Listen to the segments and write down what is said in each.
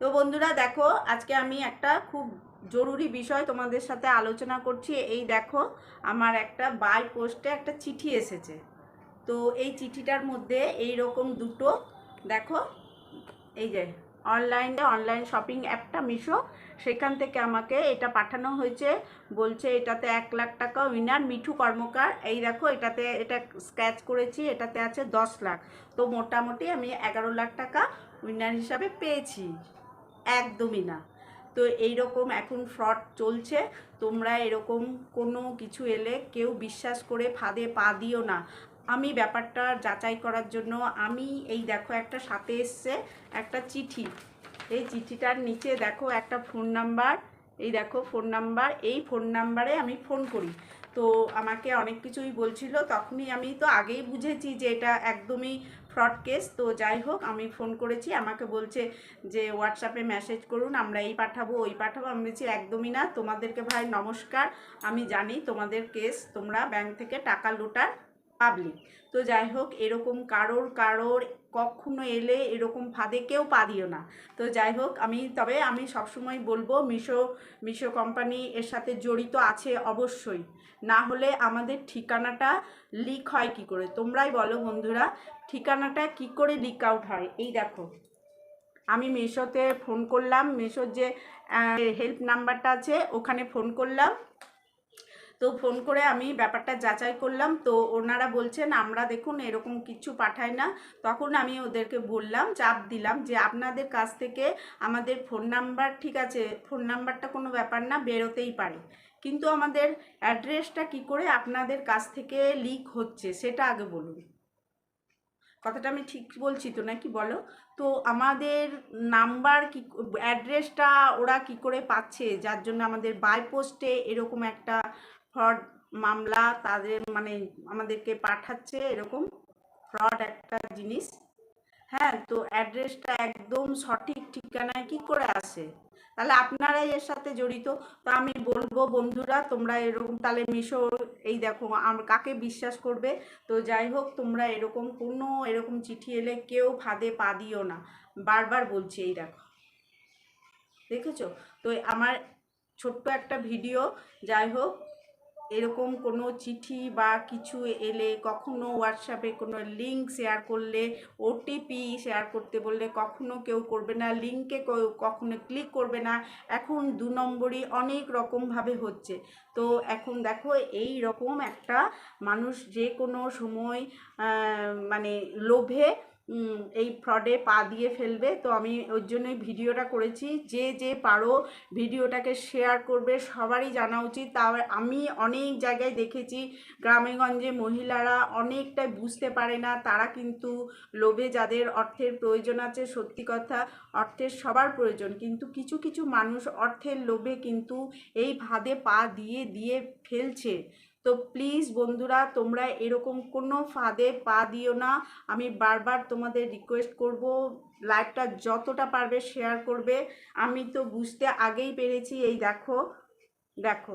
তো বন্ধুরা দেখো, আজকে আমি একটা খুব জরুরি বিষয় তোমাদের সাথে আলোচনা করছি। এই দেখো, আমার একটা বাই পোস্টে একটা চিঠি এসেছে। তো এই চিঠিটার মধ্যে এই রকম দুটো, দেখো, এই যে অনলাইনে, অনলাইন শপিং অ্যাপটা মিশো। সেখান থেকে আমাকে এটা পাঠানো হয়েছে। বলছে, এটাতে এক লাখ টাকা উইনার মিঠু কর্মকার। এই দেখো, এটাতে, এটা স্ক্র্যাচ করেছি, এটাতে আছে দশ লাখ। তো মোটামুটি আমি এগারো লাখ টাকা উইনার হিসাবে পেয়েছি। একদমই না। তো এই রকম এখন ফ্রড চলছে, তোমরা এরকম কোনো কিছু এলে কেউ বিশ্বাস করে ফাঁদে পা দিও না। আমি ব্যাপারটা যাচাই করার জন্য, আমি এই দেখো একটা সাথে এসছে, একটা চিঠি। এই চিঠিটার নিচে দেখো একটা ফোন নাম্বার এই দেখো ফোন নাম্বার এই ফোন নাম্বারে আমি ফোন করি। তো আমাকে অনেক কিছুই বলছিল। তখনই আমি তো আগেই বুঝেছি যে এটা একদমই ফ্রড কেস তো যাই হোক, আমি ফোন করেছি, আমাকে বলছে যে হোয়াটসঅ্যাপে মেসেজ করুন, আমরা এই পাঠাবো, ওই পাঠাবো। আমি বলছি, একদমই না, তোমাদেরকে ভাই নমস্কার। আমি জানি তোমাদের কেস তোমরা ব্যাংক থেকে টাকা লুটার। পাবলিক তো যাই হোক এরকম কারোর কারোর কখনো এলে এরকম ফাঁদে কেউ পা দিও না। তো যাই হোক আমি, তবে আমি সবসময় বলব, মিশো মিশো কোম্পানি এর সাথে জড়িত আছে অবশ্যই। না হলে আমাদের ঠিকানাটা লিক হয় কি করে? তোমরাই বলো বন্ধুরা, ঠিকানাটা কি করে লিক আউট হয়? এই দেখো। আমি মিশোতে ফোন করলাম, মিশোর যে হেল্প নাম্বারটা আছে, ওখানে ফোন করলাম। তো ফোন করে আমি ব্যাপারটা যাচাই করলাম। তো ওনারা বলছেন, আমরা দেখুন এরকম কিছু পাঠাই না। তখন আমি ওদেরকে বললাম, চাপ দিলাম যে, আপনাদের কাছ থেকে আমাদের ফোন নাম্বার, ঠিক আছে, ফোন নাম্বারটা কোনো ব্যাপার না, বেরোতেই পারে। কিন্তু আমাদের অ্যাড্রেসটা কি করে আপনাদের কাছ থেকে লিক হচ্ছে, সেটা আগে বলুন। কথাটা আমি ঠিক বলছি তো নাকি বলো? তো আমাদের নাম্বার কি, অ্যাড্রেসটা ওরা কি করে পাচ্ছে? যার জন্য আমাদের বাই পোস্টে এরকম একটা ফ্রড মামলা তাদের মানে আমাদেরকে পাঠাচ্ছে এরকম ফ্রড একটা জিনিস। হ্যাঁ তো অ্যাড্রেসটা একদম সঠিক ঠিকানায় কি করে আসে? তাহলে আপনারাই এর সাথে জড়িত। তো আমি বলব বন্ধুরা, তোমরা এরকম, তাহলে মিশো এই দেখো আমার কাকে বিশ্বাস করবে? তো যাই হোক, তোমরা এরকম কোনো এরকম চিঠি এলে কেউ ফাঁদে পা দিও না। বারবার বলছি, এই দেখো। দেখেছ? তো আমার ছোট্ট একটা ভিডিও, যাই হোক এরকম কোনো চিঠি বা কিছু এলে কখনো হোয়াটসঅ্যাপে কোনো লিঙ্ক শেয়ার করলে ওটিপি শেয়ার করতে বললে কখনো কেউ করবে না লিঙ্কে কখনো ক্লিক করবে না। এখন দু নম্বরই অনেক রকমভাবে হচ্ছে। তো এখন দেখো এই রকম একটা মানুষ যে কোনো সময় মানে লোভে এই ফ্রডে পা দিয়ে ফেলবে। তো আমি ওর জন্যই ভিডিওটা করেছি। যে যে পারো ভিডিওটাকে শেয়ার করবে, সবারই জানা উচিত। তা আমি অনেক জায়গায় দেখেছি, গ্রামেগঞ্জে মহিলারা অনেকটাই বুঝতে পারে না, তারা কিন্তু লোভে যাদের অর্থের প্রয়োজন আছে, সত্যি কথা অর্থের সবার প্রয়োজন। কিন্তু কিছু কিছু মানুষ অর্থের লোভে কিন্তু এই ভাদে পা দিয়ে দিয়ে ফেলছে। তো প্লিজ বন্ধুরা, তোমরা এরকম কোনো ফাঁদে পা দিও না। আমি বারবার তোমাদের রিকোয়েস্ট করব লাইভটা যতটা পারবে শেয়ার করবে। আমি তো বুঝতে আগেই পেরেছি, এই দেখো দেখো।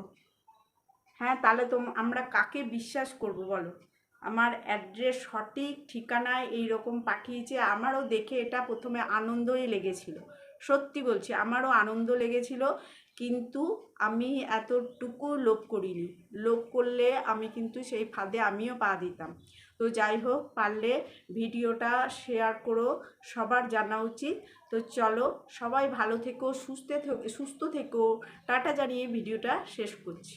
হ্যাঁ তাহলে তো আমরা কাকে বিশ্বাস করব বলো? আমার অ্যাড্রেস সঠিক ঠিকানায় এই রকম পাঠিয়েছে, আমারও দেখে এটা প্রথমে আনন্দই লেগেছিল। সত্যি বলছি, আমারও আনন্দ লেগেছিল, কিন্তু আমি এতটুকু লোভ করিনি। লোভ করলে আমি কিন্তু সেই ফাঁদে আমিও পা দিতাম। তো যাই হোক, পারলে ভিডিওটা শেয়ার করো, সবার জানা উচিত। তো চলো, সবাই ভালো থেকো, সুস্থ সুস্থ থেকো। টাটা জানিয়ে ভিডিওটা শেষ করছি।